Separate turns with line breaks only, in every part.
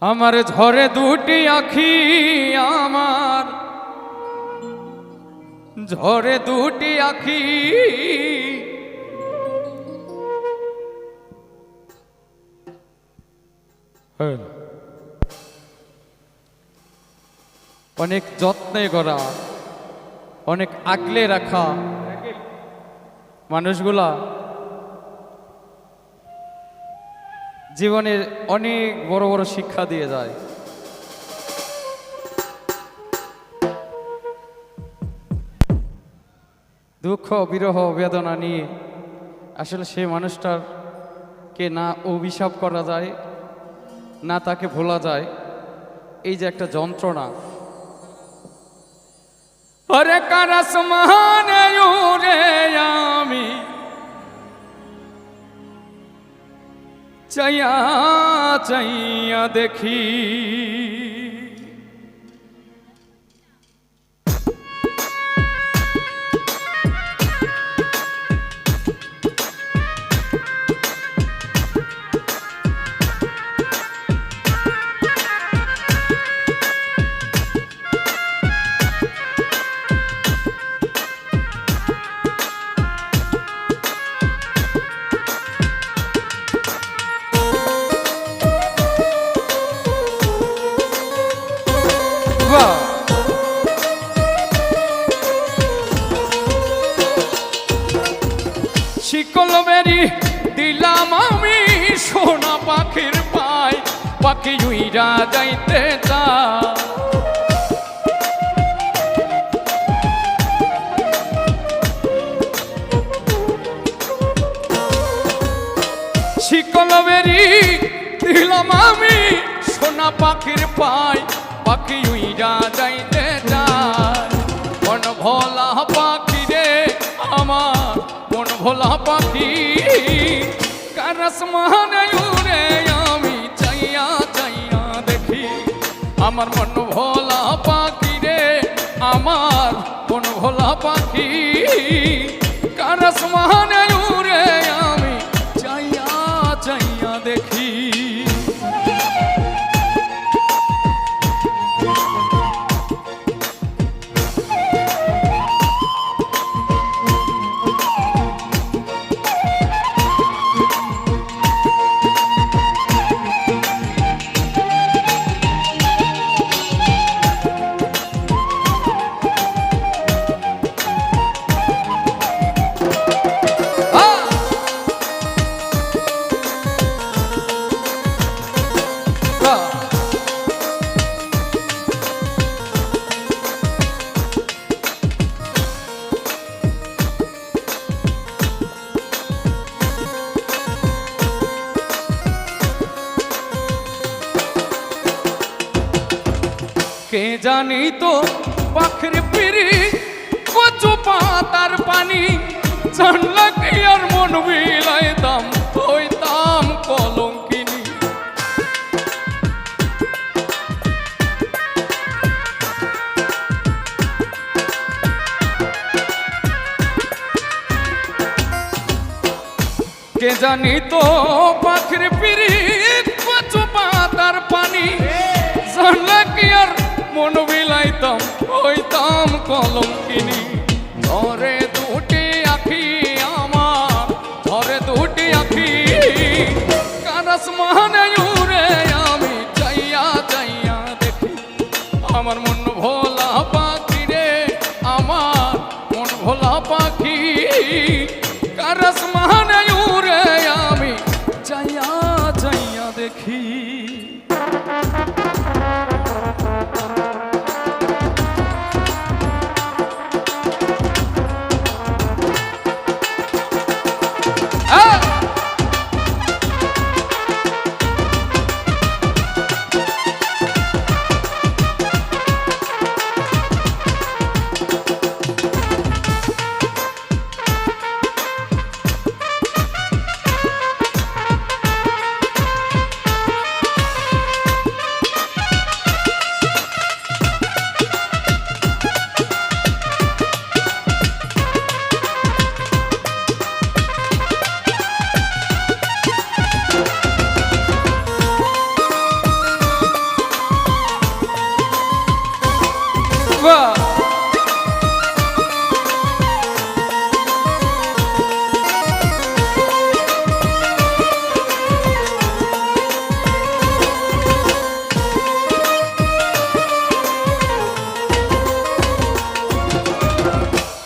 আমার ঝরে দুটি আখি আমার। ঝরে দুটি আখি। হ্যাঁ। অনেক যত্নে করা অনেক আগলে রাখা। মানুষগুলা জীবনের অনেক বড় বড় শিক্ষা দিয়ে যায়। দুঃখ, বিরহ, বেদনা নিয়ে আসলে সেই মানুষটার কে না অভিশাপ করা যায়, না তাকে ভোলা যায়, এই যে একটা যন্ত্রণা। আরে কারাস মহানে চাইয়া চাইয়া দেখি। শিকল বেরি দিলাম আমি সোনা পাখির পায়, পাখি উইরা যাইতে চা শিকল বেরি দিলাম আমি সোনা পাখির পায়, পাখি উইরা যাইতে যায় মন ভোলা পাখি রে আমার ভোলা পাখি, কারস আমি চাইয়া চাইয়া দেখি। আমার মন ভোলা পাখি রে, আমার মন ভোলা পাখি। জানি তো পাখির পিড়ি কচু পাতার পানি। জানলা আর মন বিলাইতাম হইতাম কলঙ্কিনী। কে জানি তো পাখির পিড়ি কচু পাতার পানি। জানলা মন বিলাইতাম, হইতাম কলঙ্কিনী। ধরে দুটি আখি আমার ধরে দুটি আখি। কারাস মহানে উড়ে আমি চাইয়া চাইয়া দেখি, আমার মন ভোলা পাখি রে, আমার মন ভোলা পাখি। কারাস মহানে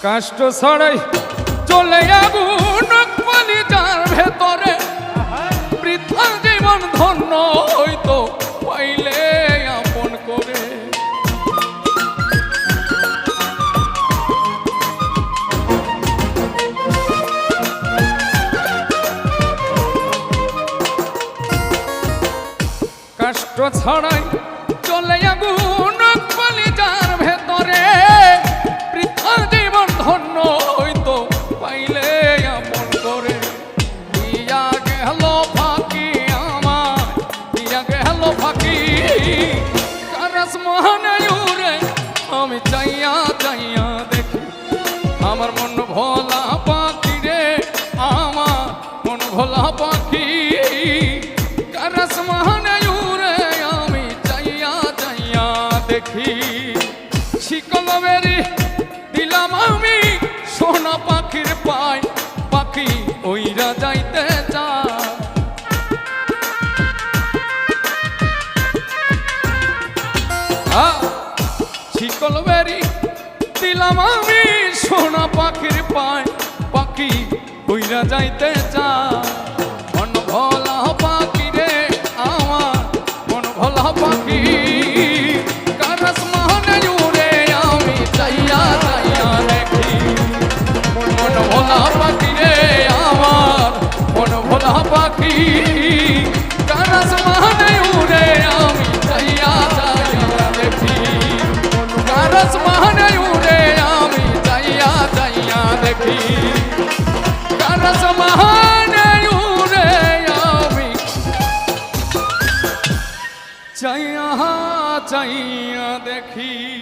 কাষ্ট ছড়াই চলে আগুন কলিজার ভেতরে। বৃথা জীবন ধন্য হইতো পাইলে আপন করে। কষ্ট ছড়াই চলে আগুন ভোলা পাখি কারাস মহানে উড়ে আমি চাইয়া চাইয়া দেখি শিকল বেরি দিলাম আমি সোনা পাখির পায় পাখি ওইরা যাইতে আ, শিকল বেরি দিলাম আমি সোনা পাখির পায় পাখি কইরা যাইতে চা। মন ভোলা পাখি রে আমার মন ভোলা পাখি। তাকাইয়া দেখি